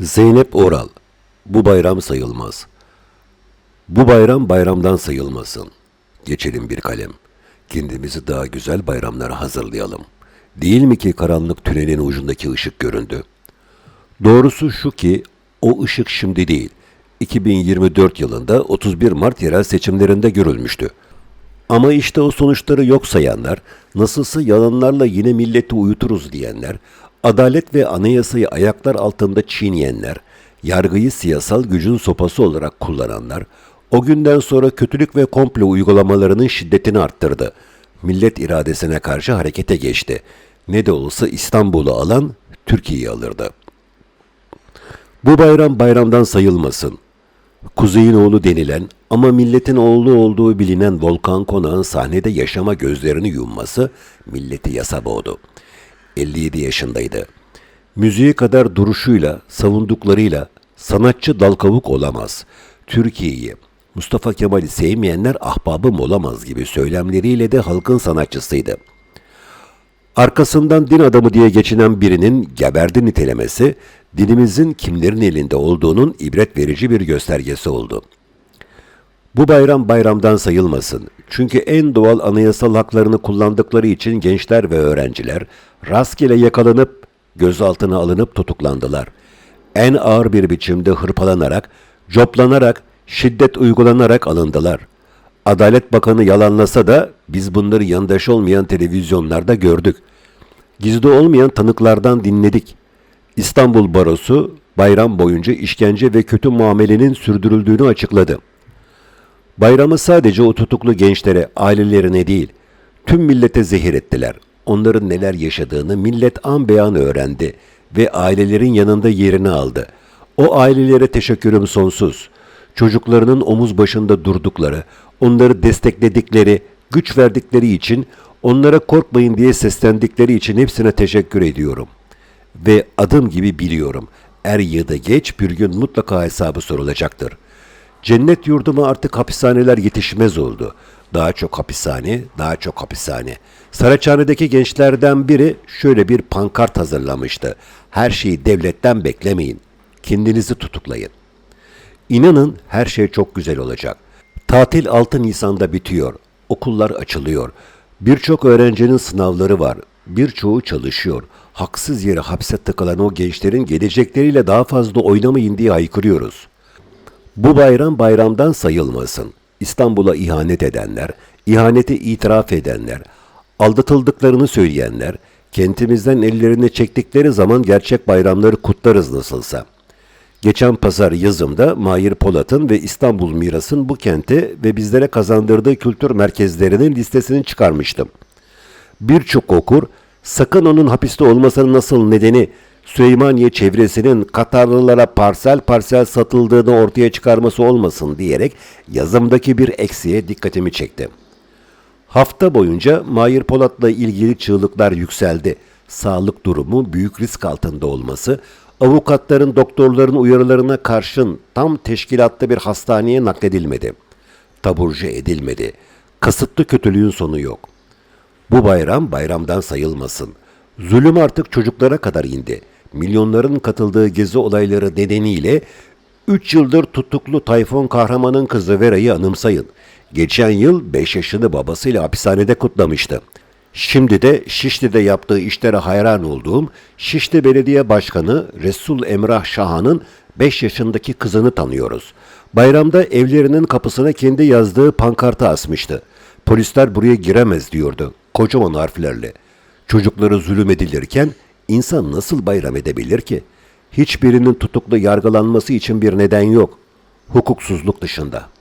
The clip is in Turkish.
Zeynep Oral, bu bayram sayılmaz. Bu bayram bayramdan sayılmasın. Geçelim bir kalem. Kendimizi daha güzel bayramlara hazırlayalım. Değil mi ki karanlık tünelin ucundaki ışık göründü? Doğrusu şu ki o ışık şimdi değil. 2024 yılında 31 Mart yerel seçimlerinde görülmüştü. Ama işte o sonuçları yok sayanlar, nasılsa yalanlarla yine milleti uyuturuz diyenler, adalet ve anayasayı ayaklar altında çiğneyenler, yargıyı siyasal gücün sopası olarak kullananlar, o günden sonra kötülük ve komplo uygulamalarının şiddetini arttırdı. Millet iradesine karşı harekete geçti. Ne de olsa İstanbul'u alan Türkiye'yi alırdı. Bu bayram bayramdan sayılmasın. Kuzey'in oğlu denilen ama milletin oğlu olduğu bilinen Volkan Konak'ın sahnede yaşama gözlerini yumması milleti yasa boğdu. 57 yaşındaydı. Müziği kadar duruşuyla, savunduklarıyla sanatçı dal kavuk olamaz. Türkiye'yi, Mustafa Kemal'i sevmeyenler ahbabım olamaz gibi söylemleriyle de halkın sanatçısıydı. Arkasından din adamı diye geçinen birinin geberdi nitelemesi, dinimizin kimlerin elinde olduğunun ibret verici bir göstergesi oldu. Bu bayram bayramdan sayılmasın. Çünkü en doğal anayasal haklarını kullandıkları için gençler ve öğrenciler rastgele yakalanıp gözaltına alınıp tutuklandılar. En ağır bir biçimde hırpalanarak, coplanarak, şiddet uygulanarak alındılar. Adalet Bakanı yalanlasa da biz bunları yandaş olmayan televizyonlarda gördük. Gizli olmayan tanıklardan dinledik. İstanbul Barosu bayram boyunca işkence ve kötü muamelenin sürdürüldüğünü açıkladı. Bayramı sadece o tutuklu gençlere, ailelerine değil, tüm millete zehir ettiler. Onların neler yaşadığını millet an beyan öğrendi ve ailelerin yanında yerini aldı. O ailelere teşekkürüm sonsuz. Çocuklarının omuz başında durdukları, onları destekledikleri, güç verdikleri için, onlara korkmayın diye seslendikleri için hepsine teşekkür ediyorum. Ve adım gibi biliyorum, er ya da geç bir gün mutlaka hesabı sorulacaktır. Cennet yurduma artık hapishaneler yetişmez oldu. Daha çok hapishane, daha çok hapishane. Saraçhane'deki gençlerden biri şöyle bir pankart hazırlamıştı. Her şeyi devletten beklemeyin. Kendinizi tutuklayın. İnanın her şey çok güzel olacak. Tatil 6 Nisan'da bitiyor. Okullar açılıyor. Birçok öğrencinin sınavları var. Birçoğu çalışıyor. Haksız yere hapse tıkılan o gençlerin gelecekleriyle daha fazla oynamayın diye haykırıyoruz. Bu bayram bayramdan sayılmasın. İstanbul'a ihanet edenler, ihaneti itiraf edenler, aldatıldıklarını söyleyenler, kentimizden ellerini çektikleri zaman gerçek bayramları kutlarız nasılsa. Geçen pazar yazımda Mahir Polat'ın ve İstanbul Miras'ın bu kente ve bizlere kazandırdığı kültür merkezlerinin listesini çıkarmıştım. Birçok okur sakın onun hapiste olmasının nasıl nedeni Süleymaniye çevresinin Katarlılara parsel parsel satıldığını ortaya çıkarması olmasın diyerek yazımdaki bir eksiğe dikkatimi çekti. Hafta boyunca Mahir Polat'la ilgili çığlıklar yükseldi. Sağlık durumu büyük risk altında olması, avukatların doktorların uyarılarına karşın tam teşkilatlı bir hastaneye nakledilmedi. Taburcu edilmedi. Kasıtlı kötülüğün sonu yok. Bu bayram bayramdan sayılmasın. Zulüm artık çocuklara kadar indi. Milyonların katıldığı gezi olayları nedeniyle 3 yıldır tutuklu Tayfun Kahraman'ın kızı Vera'yı anımsayın. Geçen yıl 5 yaşını babasıyla hapishanede kutlamıştı. Şimdi de Şişli'de yaptığı işlere hayran olduğum Şişli Belediye Başkanı Resul Emrah Şahan'ın 5 yaşındaki kızını tanıyoruz. Bayramda evlerinin kapısına kendi yazdığı pankartı asmıştı. Polisler buraya giremez diyordu kocaman harflerle. Çocukları zulüm edilirken insan nasıl bayram edebilir ki? Hiçbirinin tutuklu yargılanması için bir neden yok. Hukuksuzluk dışında.''